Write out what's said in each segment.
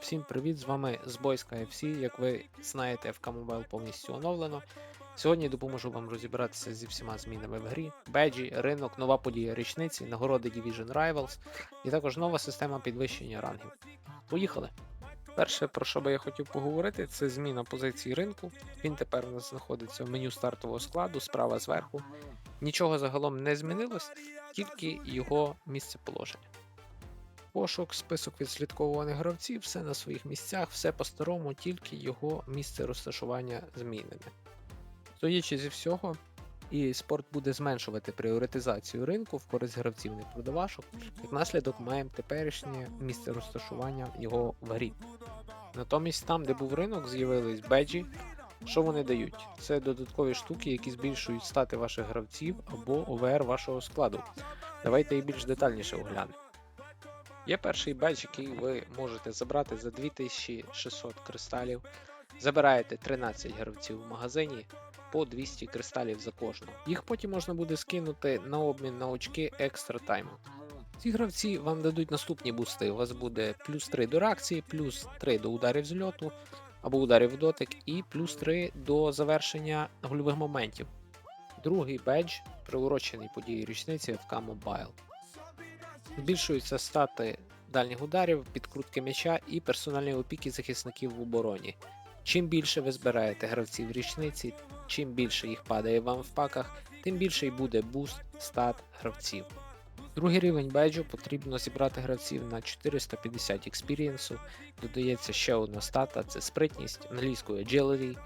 Всім привіт! З вами Збойська FC. Як ви знаєте, FK Mobile повністю оновлено. Сьогодні допоможу вам розібратися зі всіма змінами в грі, беджі, ринок, нова подія річниці, нагороди Division Rivals і також нова система підвищення рангів. Поїхали! Перше, про що би я хотів поговорити, це зміна позиції ринку. Він тепер у нас знаходиться в меню стартового складу справа зверху. Нічого загалом не змінилось, тільки його місце положення. Пошук, список відслідковуваних гравців, все на своїх місцях, все по-старому, тільки його місце розташування змінене. Судячи зі всього, і спорт буде зменшувати пріоритизацію ринку в користь гравців непродавашок, як наслідок маємо теперішнє місце розташування його в грі. Натомість там, де був ринок, з'явились беджі. Що вони дають? Це додаткові штуки, які збільшують стати ваших гравців або ОВР вашого складу. Давайте їх більш детальніше оглянемо. Є перший бедж, який ви можете забрати за 2600 кристалів. Забираєте 13 гравців в магазині по 200 кристалів за кожного. Їх потім можна буде скинути на обмін на очки екстра тайму. Ці гравці вам дадуть наступні бусти. У вас буде плюс 3 до реакції, плюс 3 до ударів з льоту або ударів в дотик, і плюс 3 до завершення гольових моментів. Другий бедж приурочений події річниці FK Mobile. Збільшуються стати дальніх ударів, підкрутки м'яча і персональні опіки захисників в обороні. Чим більше ви збираєте гравців річниці, чим більше їх падає вам в паках, тим більший буде буст стат гравців. Другий рівень беджу потрібно зібрати гравців на 450 експірієнсу. Додається ще одна стата це спритність англійською agility.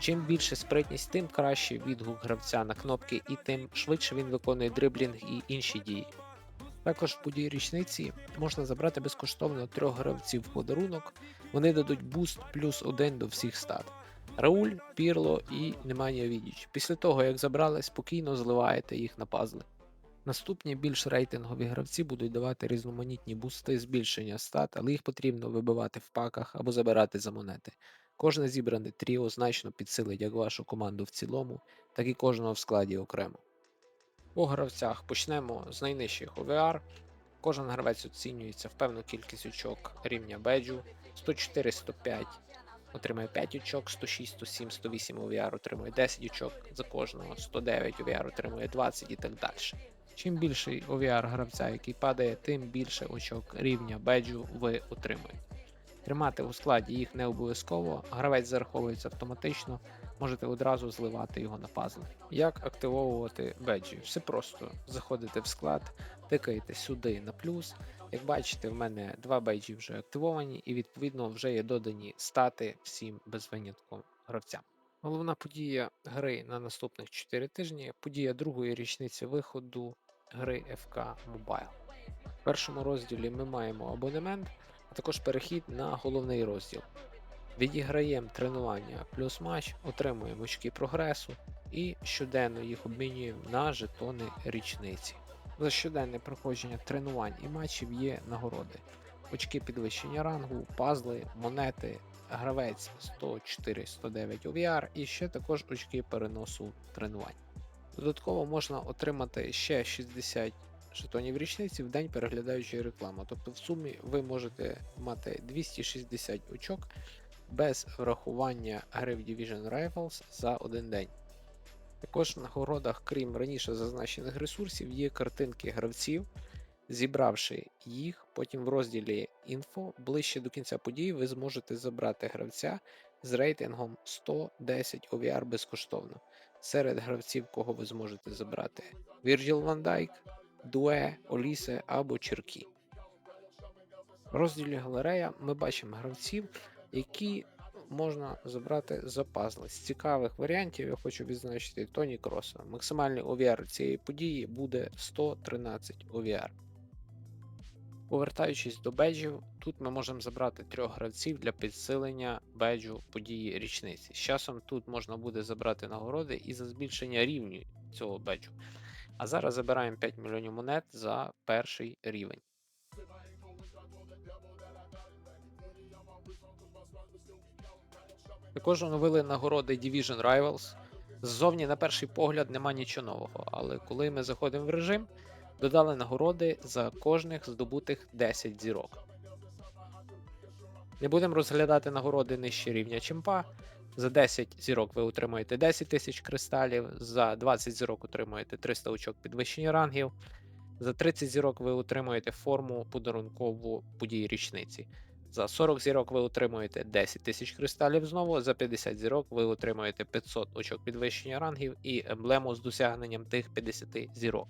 Чим більше спритність, тим краще відгук гравця на кнопки і тим швидше він виконує дриблінг і інші дії. Також в події річниці можна забрати безкоштовно трьох гравців в подарунок. Вони дадуть буст плюс один до всіх стат. Рауль, Пірло і Неманія Відіч. Після того, як забрали, спокійно зливаєте їх на пазли. Наступні більш рейтингові гравці будуть давати різноманітні бусти збільшення стат, але їх потрібно вибивати в паках або забирати за монети. Кожне зібране тріо значно підсилить як вашу команду в цілому, так і кожного в складі окремо. По гравцях почнемо з найнижчих OVR. Кожен гравець оцінюється в певну кількість очок рівня беджу. 104-105 отримує 5 очок, 106, 107, 108 OVR отримує 10 очок за кожного, 109 OVR отримує 20 і так далі. Чим більший OVR гравця, який падає, тим більше очок рівня беджу ви отримуєте. Тримати у складі їх не обов'язково, гравець зараховується автоматично, можете одразу зливати його на пазли. Як активовувати беджі? Все просто заходите в склад, тикаєте сюди на плюс. Як бачите, в мене два беджі вже активовані, і відповідно вже є додані стати всім без винятку гравцям. Головна подія гри на наступних 4 тижні подія другої річниці виходу гри FK Mobile. В першому розділі ми маємо абонемент, а також перехід на головний розділ. Відіграємо тренування плюс матч, отримуємо очки прогресу і щоденно їх обмінюємо на жетони річниці. За щоденне проходження тренувань і матчів є нагороди. Очки підвищення рангу, пазли, монети, гравець 104-109 OVR і ще також очки переносу тренувань. Додатково можна отримати ще 60 жетонів річниці в день переглядаючи рекламу. Тобто в сумі ви можете мати 260 очок без врахування гри в Division Rivals за один день. Також в нагородах, крім раніше зазначених ресурсів, є картинки гравців. Зібравши їх, потім в розділі інфо ближче до кінця події ви зможете забрати гравця з рейтингом 110 OVR безкоштовно. Серед гравців, кого ви зможете забрати: Virgil van Dijk, Дуе, Олісе або Черкі. В розділі галерея ми бачимо гравців, які можна забрати за пазли. З цікавих варіантів я хочу відзначити Тоні Кроса. Максимальний OVR цієї події буде 113 OVR. Повертаючись до беджів, тут ми можемо забрати трьох гравців для підсилення беджу події річниці. З часом тут можна буде забрати нагороди і за збільшення рівню цього беджу. А зараз забираємо 5 мільйонів монет за перший рівень. Також оновили нагороди Division Rivals. Ззовні, на перший погляд, нема нічого нового, але коли ми заходимо в режим, додали нагороди за кожних здобутих 10 зірок. Не будемо розглядати нагороди нижче рівня чемпа. За 10 зірок ви отримуєте 10 тисяч кристалів, за 20 зірок отримуєте 300 очок підвищення рангів, за 30 зірок ви отримуєте форму подарункову події річниці. За 40 зірок ви отримуєте 10 тисяч кристалів знову, за 50 зірок ви отримуєте 500 очок підвищення рангів і емблему з досягненням тих 50 зірок.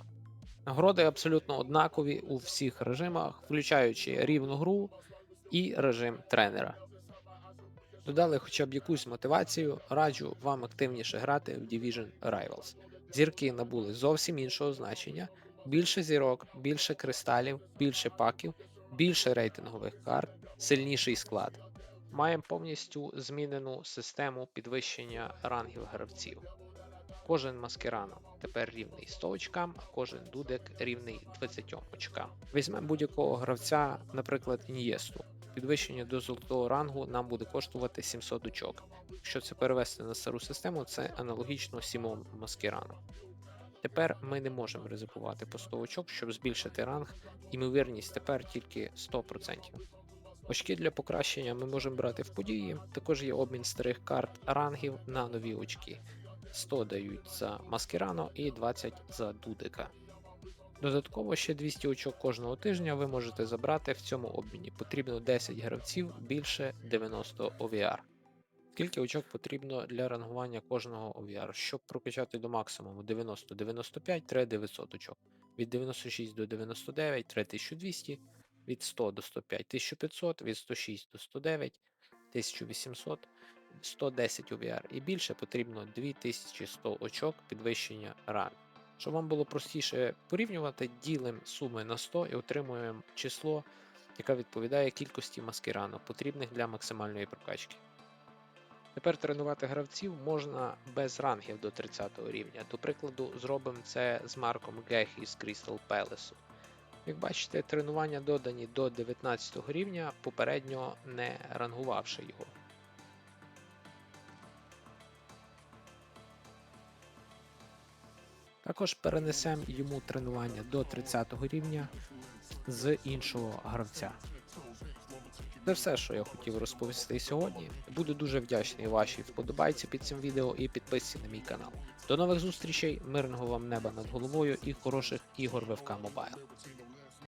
Нагороди абсолютно однакові у всіх режимах, включаючи рівну гру і режим тренера. Додали хоча б якусь мотивацію, раджу вам активніше грати в Division Rivals. Зірки набули зовсім іншого значення, більше зірок, більше кристалів, більше паків, більше рейтингових карт, сильніший склад. Маємо повністю змінену систему підвищення рангів гравців. Кожен маскерано тепер рівний 100 очкам, а кожен дудек рівний 20 очкам. Візьмемо будь-якого гравця, наприклад, Ін'єсту. Підвищення до золотого рангу нам буде коштувати 700 очок. Якщо це перевести на стару систему, це аналогічно Сімон Маскерано. Тепер ми не можемо ризикувати по 100 очок, щоб збільшити ранг. Імовірність тепер тільки 100%. Очки для покращення ми можемо брати в події. Також є обмін старих карт рангів на нові очки. 100 дають за маскерано і 20 за дудика. Додатково ще 200 очок кожного тижня ви можете забрати в цьому обміні. Потрібно 10 гравців більше 90 OVR. Скільки очок потрібно для рангування кожного OVR? Щоб прокачати до максимуму 90-95 треба 900 очок. Від 96 до 99 треба 1200, від 100 до 105 1500, від 106 до 109 1800, 110 OVR і більше потрібно 2100 очок підвищення ран. Щоб вам було простіше порівнювати, ділимо суми на 100 і отримуємо число, яке відповідає кількості маскирану, потрібних для максимальної прокачки. Тепер тренувати гравців можна без рангів до 30 рівня. До прикладу, зробимо це з Марком Гехі з Crystal Palace. Як бачите, тренування додані до 19 рівня, попередньо не рангувавши його. Також перенесемо йому тренування до 30 рівня з іншого гравця. Це все, що я хотів розповісти сьогодні. Буду дуже вдячний вашій вподобайці під цим відео і підписці на мій канал. До нових зустрічей, мирного вам неба над головою і хороших ігор в ФК Mobile.